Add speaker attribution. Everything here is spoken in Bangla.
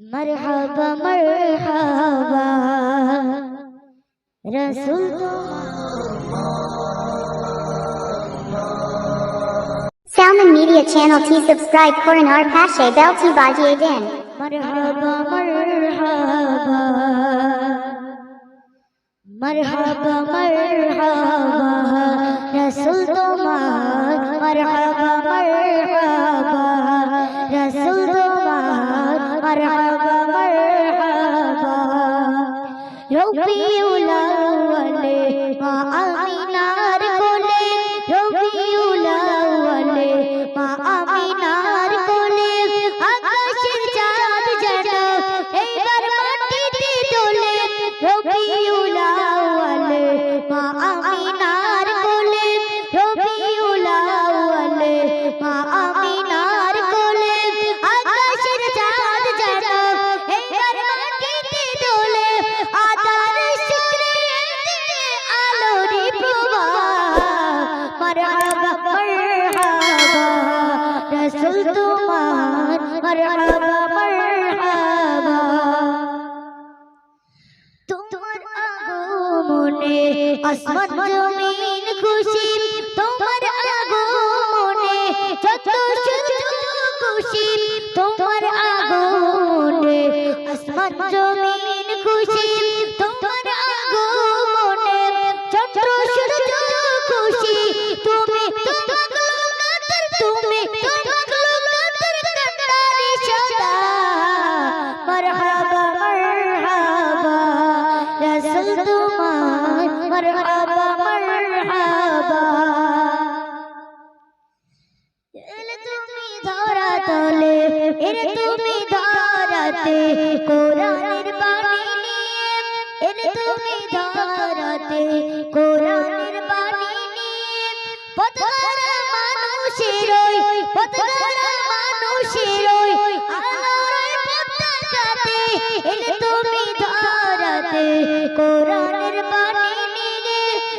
Speaker 1: مرحبا مرحبا رسول
Speaker 2: Salman Media Channel T subscribe Koran Pashe Bell T Bajiye Din
Speaker 1: Yo, Yo, be you. মারহাবা মারহাবা রাসূল তোমার মারহাবা মারহাবা তোমার আগমনে আসমান, জমিন খুশি। তোমার আগমনে আসমান, জমিন খুশি। মারহাবা এলে তুমি ধরাতে, কোরআনের বাণী নিয়ে। তুমি ধরাতে, কোরআনের বাণী নিয়ে। মানুষের মানুষের তুমি ধরাতে, কোরআনের বাণী